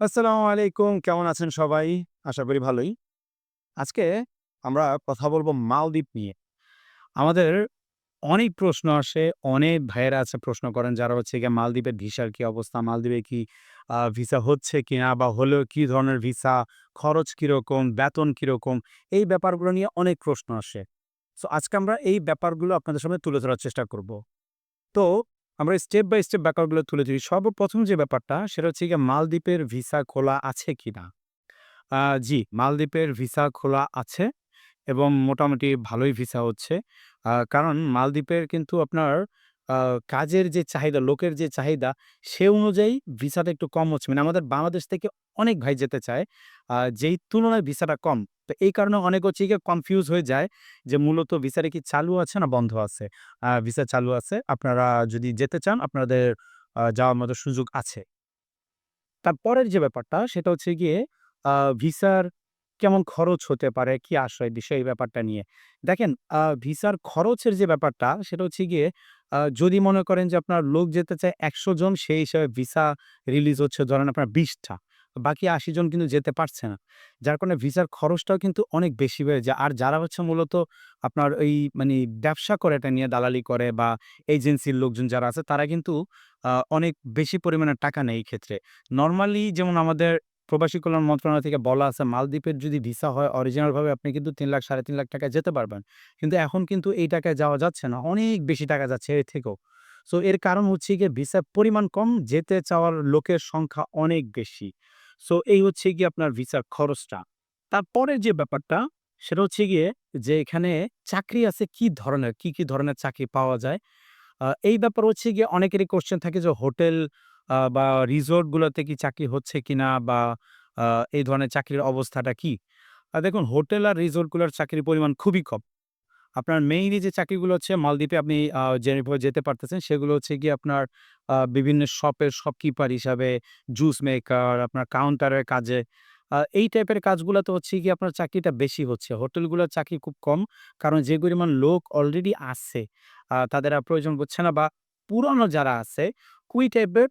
আসসালামু আলাইকুম। কেমন আছেন সবাই? আশা করি ভালোই। আজকে আমরা কথা বলব মালদ্বীপ নিয়ে। আমাদের অনেক প্রশ্ন আসে, অনেক ভাইয়েরা আছে প্রশ্ন করেন যারা হচ্ছে গিয়ে মালদ্বীপের ভিসার কি অবস্থা? মালদ্বীপে কি ভিসা হচ্ছে কি না বা হলেও কি ধরনের ভিসা? খরচ কীরকম বেতন কীরকম এই ব্যাপারগুলো নিয়ে অনেক প্রশ্ন আসে। সো আজকে আমরা এই ব্যাপারগুলো আপনাদের সামনে তুলে ধরার চেষ্টা করব। তো আমরা স্টেপ বাই স্টেপ ব্যাপারগুলো তুলে ধরি। সর্বপ্রথম যে ব্যাপারটা সেটা হচ্ছে গিয়ে মালদ্বীপের ভিসা খোলা আছে কি না জি, মালদ্বীপের ভিসা খোলা আছে এবং মোটামুটি ভালোই ভিসা হচ্ছে। কারণ মালদ্বীপের কিন্তু আপনার কাজের যে চাহিদা, লোকের যে চাহিদা, সে অনুযায়ী ভিসাটা একটু কম হচ্ছে। মানে আমাদের বাংলাদেশ থেকে অনেক ভাই যেতে চায়। যেই তুলনায় ভিসাটা কম। তো এই কারণে অনেক হচ্ছে গিয়ে কনফিউজ হয়ে যায় যে মূলত ভিসাটা কি চালু আছে না বন্ধ আছে? ভিসা চালু আছে। আপনারা যদি যেতে চান আপনাদের যাওয়ার মতো সুযোগ আছে। তারপরের যে ব্যাপারটা সেটা হচ্ছে গিয়ে ভিসার কেমন খরচ হতে পারে, কি আশয় বিষয় এই ব্যাপারটা নিয়ে। দেখেন ভিসার খরচের যে ব্যাপারটা সেটা হচ্ছে গিয়ে যদি মনে করেন যে আপনার লোক যেতে চায় ১০০ জন সেই হিসাবে ভিসা রিলিজ হচ্ছে ধরেন আপনার ২০ টা। বাকি ৮০ জন কিন্তু যেতে পারছে না। যার কারণে ভিসার খরচটাও কিন্তু অনেক বেশি বেড়ে যায়। আর যারা হচ্ছে মূলত আপনার এই মানে ব্যবসা করে এটা নিয়ে দালালি করে বা এজেন্সির লোকজন যারা আছে তারা কিন্তু অনেক বেশি পরিমাণে টাকা নেয় এই ক্ষেত্রে। নর্মালি যেমন আমাদের প্রবাসী কল্যাণ মন্ত্রণালয় থেকে বলা আছে মালদ্বীপের যদি ভিসা হয় অরিজিনালভাবে আপনি কিন্তু তিন লাখ ৩.৫ লাখ টাকায় যেতে পারবেন। কিন্তু এখন কিন্তু এই টাকায় যাওয়া যাচ্ছে না। অনেক বেশি টাকা যাচ্ছে এর থেকেও। সো এর কারণ হচ্ছে গিয়ে ভিসার পরিমাণ কম, যেতে চাওয়ার লোকের সংখ্যা অনেক বেশি। সো এই হচ্ছে গিয়ে আপনার ভিসার খরচটা। তারপরে যে ব্যাপারটা সেটা হচ্ছে গিয়ে যে এখানে চাকরি আছে কি ধরনের, কি, কি ধরনের চাকরি পাওয়া যায়? এই ব্যাপার হচ্ছে গিয়ে অনেকেরই কোয়েশ্চেন থাকে যে হোটেল বা রিসোর্টগুলোতে কি চাকরি হচ্ছে কিনা বা এই ধরনের চাকরির অবস্থাটা কি? দেখুন হোটেল আর রিসোর্টগুলোর চাকরির পরিমাণ খুবই কম। আপনার মেইনলি যে চাকরিগুলো হচ্ছে মালদ্বীপে আপনি যেভাবে যেতে পারতেছেন সেগুলো হচ্ছে গিয়ে আপনার বিভিন্ন শপের শপকিপার হিসাবে, জুস মেকার, আপনার কাউন্টারের কাজে। এই টাইপের কাজগুলাতে হচ্ছে কি আপনার চাকরিটা বেশি হচ্ছে। হোটেলগুলোর চাকরি খুব কম। কারণ যে পরিমাণ লোক অলরেডি আছে, তাদের আর প্রয়োজন পড়ছে না বা পুরানো যারা আছে, কুই টাইপের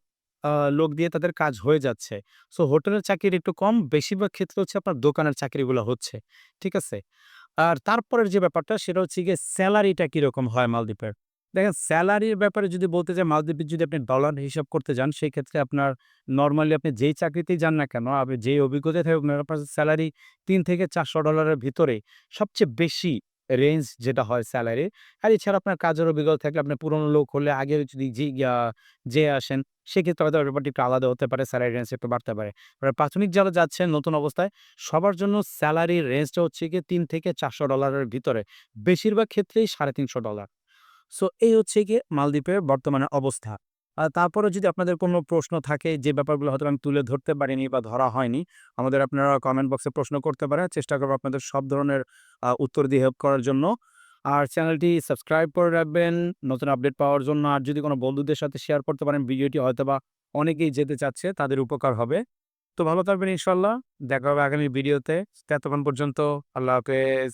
লোক দিয়ে তাদের কাজ হয়ে যাচ্ছে। সো হোটেলের চাকরির একটু কম, বেশিরভাগ ক্ষেত্রে হচ্ছে আপনার দোকানের চাকরিগুলো হচ্ছে। ঠিক আছে? আর তারপরের যে ব্যাপারটা সেটা হচ্ছে গিয়ে স্যালারিটা কীরকম হয় মালদ্বীপের? দেখেন স্যালারির ব্যাপারে যদি বলতে যাই মালদ্বীপে যদি আপনি ডলার হিসাব করতে যান সেই ক্ষেত্রে আপনার নর্মালি আপনি যেই চাকরিতেই যান না কেন, আপনি যেই অভিজ্ঞতায় থাকুক না আপনার সেলারি ৩ থেকে চারশো ডলারের ভিতরে সবচেয়ে বেশি রেঞ্জ যেটা হয় সেলারির। আর এছাড়া আপনার কাজের অভিজ্ঞতা থাকলে আপনি পুরনো লোক হলে আগে যদি যেয়ে আসেন সেক্ষেত্রে হয়তো ব্যাপারটা একটু আলাদা হতে পারে, স্যালারি রেঞ্জ একটু বাড়তে পারে। এবার প্রাথমিক যারা যাচ্ছেন নতুন অবস্থায় সবার জন্য স্যালারি রেঞ্জটা হচ্ছে গিয়ে তিন থেকে চারশো ডলারের ভিতরে। বেশিরভাগ ক্ষেত্রেই $৩৫০ সো এই হচ্ছে গিয়ে মালদ্বীপের বর্তমানে অবস্থা। আ তারপরেও যদি আপনাদের কোনো প্রশ্ন থাকে যে ব্যাপারগুলো হয়তো আমি তুলে ধরতে পারিনি বা ধরা হয়নি, আমাদের আপনারা কমেন্ট বক্সে প্রশ্ন করতে পারেন। চেষ্টা করব আপনাদের সব ধরনের উত্তর দিয়ে হেল্প করার জন্য। আর চ্যানেলটি সাবস্ক্রাইব করে রাখবেন নতুন আপডেট পাওয়ার জন্য। আর যদি কোনো বন্ধুদের সাথে শেয়ার করতে পারেন ভিডিওটি হয়তোবা অনেকেই যেতে চাচ্ছে, তাদের উপকার হবে। তো ভালো থাকবেন ইনশাল্লাহ দেখা হবে আগামী ভিডিওতে। ততক্ষণ পর্যন্ত আল্লাহ হাফেজ।